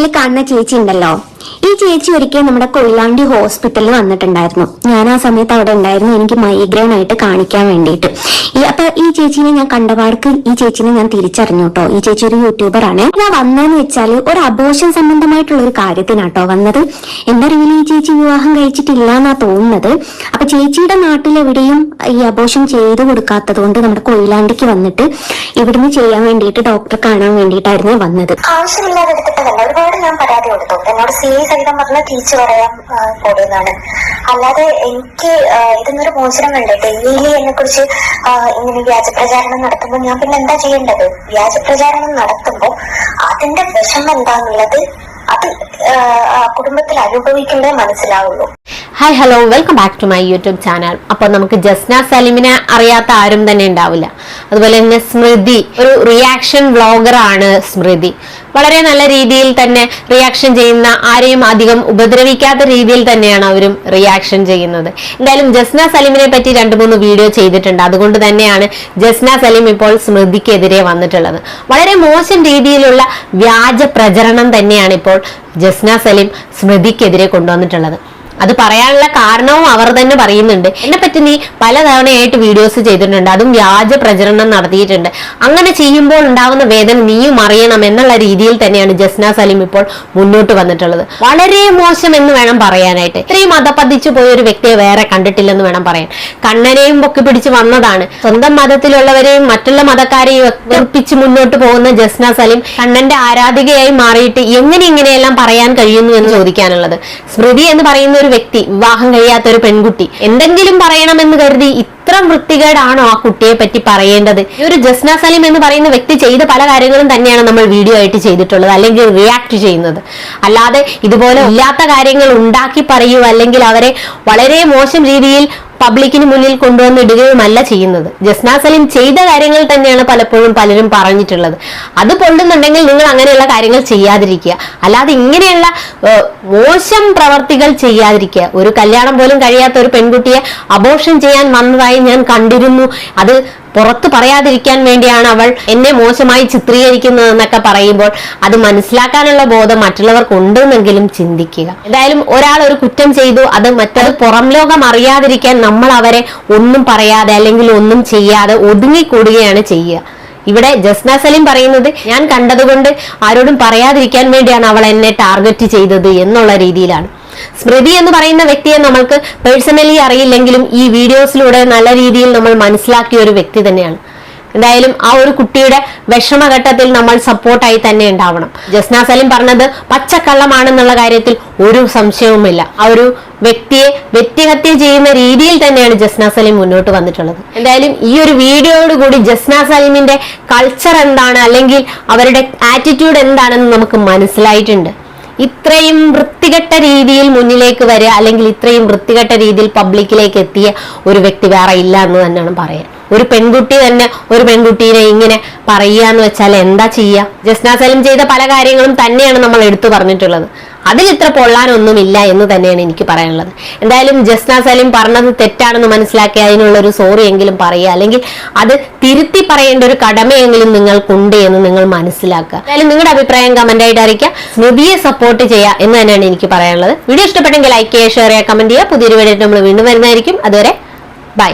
സ്ക്രീനിൽ കാണുന്ന ചേച്ചി ഉണ്ടല്ലോ. ഈ ചേച്ചി ഒരിക്കൽ നമ്മുടെ കൊയിലാണ്ടി ഹോസ്പിറ്റലിൽ വന്നിട്ടുണ്ടായിരുന്നു. ഞാൻ ആ സമയത്ത് അവിടെ ഉണ്ടായിരുന്നു. എനിക്ക് മൈഗ്രെയിൻ ആയിട്ട് കാണിക്കാൻ വേണ്ടിയിട്ട്. അപ്പൊ ഈ ചേച്ചിനെ ഞാൻ കണ്ടപാടക്ക് ഈ ചേച്ചിനെ ഞാൻ തിരിച്ചറിഞ്ഞു കേട്ടോ. ഈ ചേച്ചി ഒരു യൂട്യൂബർ ആണ്. ഞാൻ വന്നതെന്ന് വെച്ചാൽ ഒരു അബോഷൻ സംബന്ധമായിട്ടുള്ള ഒരു കാര്യത്തിനാട്ടോ വന്നത്. അറിവിൽ ഈ ചേച്ചി വിവാഹം കഴിച്ചിട്ടില്ല എന്നാ തോന്നുന്നത്. അപ്പൊ ചേച്ചിയുടെ നാട്ടിലെവിടെയും ഈ അബോഷൻ ചെയ്തു കൊടുക്കാത്തത് കൊണ്ട് നമ്മുടെ കൊയിലാണ്ടിക്ക് വന്നിട്ട് ഇവിടുന്ന് ചെയ്യാൻ വേണ്ടിയിട്ട് ഡോക്ടറെ കാണാൻ വേണ്ടിയിട്ടായിരുന്നു വന്നത്. ആവശ്യമില്ലാതെ ഒരുപാട് ഞാൻ പരാതി കൊടുത്തു. എന്നോട് സി ഐ സഹിതം പറഞ്ഞ തിരിച്ചു പറയാൻ പോകുന്നതാണ് അല്ലാതെ എനിക്ക് ഇതൊന്നൊരു മോചനം വേണ്ട ഡെയിലി എന്നെ കുറിച്ച് ഇങ്ങനെ വ്യാജ പ്രചാരണം നടത്തുമ്പോൾ ഞാൻ പിന്നെ എന്താ ചെയ്യേണ്ടത്? വ്യാജ പ്രചാരണം നടത്തുമ്പോൾ അതിന്റെ വിഷമം എന്താന്നുള്ളത് അത് കുടുംബത്തിൽ അനുഭവിക്കുമ്പോഴേ മനസ്സിലാവുള്ളൂ. Hi hello welcome back to my YouTube channel അപ്പോൾ നമുക്ക് ജസ്ന സലിമിനെ അറിയാത്ത ആരും തന്നെ ഉണ്ടാവില്ല. അതുപോലെ തന്നെ സ്മൃതി ഒരു റിയാക്ഷൻ വ്ളോഗറാണ് സ്മൃതി. വളരെ നല്ല രീതിയിൽ തന്നെ റിയാക്ഷൻ ചെയ്യുന്ന ആരെയും അധികം ഉപദ്രവിക്കാത്ത രീതിയിൽ തന്നെയാണ് അവരും റിയാക്ഷൻ ചെയ്യുന്നത്. എന്തായാലും ജസ്ന സലീമിനെ പറ്റി രണ്ട് മൂന്ന് വീഡിയോ ചെയ്തിട്ടുണ്ട്. അതുകൊണ്ട് തന്നെയാണ് ജസ്ന സലീം ഇപ്പോൾ സ്മൃതിക്കെതിരെ വന്നിട്ടുള്ളത്. വളരെ മോശം രീതിയിലുള്ള വ്യാജ പ്രചരണം തന്നെയാണ് ഇപ്പോൾ ജസ്ന സലീം സ്മൃതിക്കെതിരെ കൊണ്ടുവന്നിട്ടുള്ളത്. അത് പറയാനുള്ള കാരണവും അവർ തന്നെ പറയുന്നുണ്ട്. എന്നെ പറ്റി നീ പലതവണയായിട്ട് വീഡിയോസ് ചെയ്തിട്ടുണ്ട്. അതും വ്യാജ പ്രചരണം നടത്തിയിട്ടുണ്ട്. അങ്ങനെ ചെയ്യുമ്പോൾ ഉണ്ടാവുന്ന വേദന നീയും അറിയണം എന്നുള്ള രീതിയിൽ തന്നെയാണ് ജസ്ന സലീം ഇപ്പോൾ മുന്നോട്ട് വന്നിട്ടുള്ളത്. വളരെ മോശം എന്ന് വേണം പറയാനായിട്ട്. ഇത്രയും മതപ്പതിച്ചു പോയ ഒരു വ്യക്തിയെ വേറെ കണ്ടിട്ടില്ലെന്ന് വേണം പറയാൻ. കണ്ണനെയും പൊക്കി പിടിച്ച് വന്നതാണ്. സ്വന്തം മതത്തിലുള്ളവരെയും മറ്റുള്ള മതക്കാരെയും വെറുപ്പിച്ച് മുന്നോട്ട് പോകുന്ന ജസ്ന സലീം കണ്ണന്റെ ആരാധികയായി മാറിയിട്ട് എങ്ങനെ ഇങ്ങനെയെല്ലാം പറയാൻ കഴിയുന്നു എന്ന് ചോദിക്കാനുള്ളത്. സ്മൃതി എന്ന് പറയുന്ന ഒരു വ്യക്തി വിവാഹം കഴിയാത്ത ഒരു പെൺകുട്ടി. എന്തെങ്കിലും പറയണമെന്ന് കരുതി ഇത്ര വൃത്തികേടാണോ ആ കുട്ടിയെ പറ്റി പറയേണ്ടത്? ഈ ഒരു ജസ്ന സലീം എന്ന് പറയുന്ന വ്യക്തി ചെയ്ത പല കാര്യങ്ങളും തന്നെയാണ് നമ്മൾ വീഡിയോ ആയിട്ട് ചെയ്തിട്ടുള്ളത് അല്ലെങ്കിൽ റിയാക്ട് ചെയ്യുന്നത്. അല്ലാതെ ഇതുപോലെ ഇല്ലാത്ത കാര്യങ്ങൾ ഉണ്ടാക്കി പറയൂ അല്ലെങ്കിൽ അവരെ വളരെ മോശം രീതിയിൽ പബ്ലിക്കിന് മുന്നിൽ കൊണ്ടുവന്നിടുകയുമല്ല ചെയ്യുന്നത്. ജസ്ന സലീം ചെയ്ത കാര്യങ്ങൾ തന്നെയാണ് പലപ്പോഴും പലരും പറഞ്ഞിട്ടുള്ളത്. അത് പൊള്ളുന്നുണ്ടെങ്കിൽ നിങ്ങൾ അങ്ങനെയുള്ള കാര്യങ്ങൾ ചെയ്യാതിരിക്കുക. അല്ലാതെ ഇങ്ങനെയുള്ള മോശം പ്രവർത്തികൾ ചെയ്യാതിരിക്കുക. ഒരു കല്യാണം പോലും കഴിയാത്ത ഒരു പെൺകുട്ടിയെ അബോഷൻ ചെയ്യാൻ വന്നതായി ഞാൻ കണ്ടിരുന്നു. അത് പുറത്ത് പറയാതിരിക്കാൻ വേണ്ടിയാണ് അവൾ എന്നെ മോശമായി ചിത്രീകരിക്കുന്നതെന്നൊക്കെ പറയുമ്പോൾ അത് മനസ്സിലാക്കാനുള്ള ബോധം മറ്റുള്ളവർക്ക് ഉണ്ടെന്നെങ്കിലും ചിന്തിക്കുക. എന്തായാലും ഒരാൾ ഒരു കുറ്റം ചെയ്തു അത് മറ്റത് പുറം ലോകം അറിയാതിരിക്കാൻ നമ്മൾ അവരെ ഒന്നും പറയാതെ അല്ലെങ്കിൽ ഒന്നും ചെയ്യാതെ ഒതുങ്ങിക്കൂടുകയാണ് ചെയ്യുക. ഇവിടെ ജസ്ന സലീം പറയുന്നത് ഞാൻ കണ്ടതുകൊണ്ട് ആരോടും പറയാതിരിക്കാൻ വേണ്ടിയാണ് അവൾ എന്നെ ടാർഗറ്റ് ചെയ്തത് എന്നുള്ള രീതിയിലാണ്. സ്മൃതി എന്ന് പറയുന്ന വ്യക്തിയെ നമ്മൾക്ക് പേഴ്സണലി അറിയില്ലെങ്കിലും ഈ വീഡിയോസിലൂടെ നല്ല രീതിയിൽ നമ്മൾ മനസ്സിലാക്കിയ ഒരു വ്യക്തി തന്നെയാണ്. എന്തായാലും ആ ഒരു കുട്ടിയുടെ വിഷമഘട്ടത്തിൽ നമ്മൾ സപ്പോർട്ടായി തന്നെ ഉണ്ടാവണം. ജസ്ന സലീം പറഞ്ഞത് പച്ചക്കള്ളമാണെന്നുള്ള കാര്യത്തിൽ ഒരു സംശയവുമില്ല. ആ ഒരു വ്യക്തിയെ വ്യക്തിഹത്യ ചെയ്യുന്ന രീതിയിൽ തന്നെയാണ് ജസ്ന സലീം മുന്നോട്ട് വന്നിട്ടുള്ളത്. എന്തായാലും ഈ ഒരു വീഡിയോയോട് കൂടി ജസ്ന സലീമിന്റെ കൾച്ചർ എന്താണ്? അല്ലെങ്കിൽ അവരുടെ ആറ്റിറ്റ്യൂഡ് എന്താണെന്ന് നമുക്ക് മനസ്സിലായിട്ടുണ്ട്. ഇത്രയും വൃത്തികെട്ട രീതിയിൽ മുന്നിലേക്ക് വരിക അല്ലെങ്കിൽ ഇത്രയും വൃത്തികെട്ട രീതിയിൽ പബ്ലിക്കിലേക്ക് എത്തിയ ഒരു വ്യക്തി വേറെ ഇല്ല എന്ന് തന്നെയാണ് പറയാൻ ഒരു പെൺകുട്ടി തന്നെ ഒരു പെൺകുട്ടീനെ ഇങ്ങനെ പറയുക എന്ന് വെച്ചാൽ എന്താ ചെയ്യുക ജസ്ന സലിം ചെയ്ത പല കാര്യങ്ങളും തന്നെയാണ് നമ്മൾ എടുത്തു പറഞ്ഞിട്ടുള്ളത്. അതിൽ ഇത്ര പൊള്ളാനൊന്നുമില്ല എന്ന് തന്നെയാണ് എനിക്ക് പറയാനുള്ളത്. എന്തായാലും ജസ്ന സലിം പറഞ്ഞത് തെറ്റാണെന്ന് മനസ്സിലാക്കി അതിനുള്ള ഒരു സോറി എങ്കിലും പറയുക. അല്ലെങ്കിൽ അത് തിരുത്തി പറയേണ്ട ഒരു കടമയെങ്കിലും നിങ്ങൾക്കുണ്ട് എന്ന് നിങ്ങൾ മനസ്സിലാക്കുക. എന്തായാലും നിങ്ങളുടെ അഭിപ്രായം കമന്റ് ആയിട്ട് അറിയിക്കുക. സ്മൃതിയെ സപ്പോർട്ട് ചെയ്യുക എന്ന് തന്നെയാണ് എനിക്ക് പറയാനുള്ളത്. വീഡിയോ ഇഷ്ടപ്പെട്ടെങ്കിൽ ലൈക്ക് ചെയ്യുക ഷെയർ ചെയ്യുക കമന്റ് ചെയ്യുക. പുതിയൊരു വീഡിയോ നമ്മൾ വീണ്ടും വരുന്നതായിരിക്കും. അതുവരെ ബൈ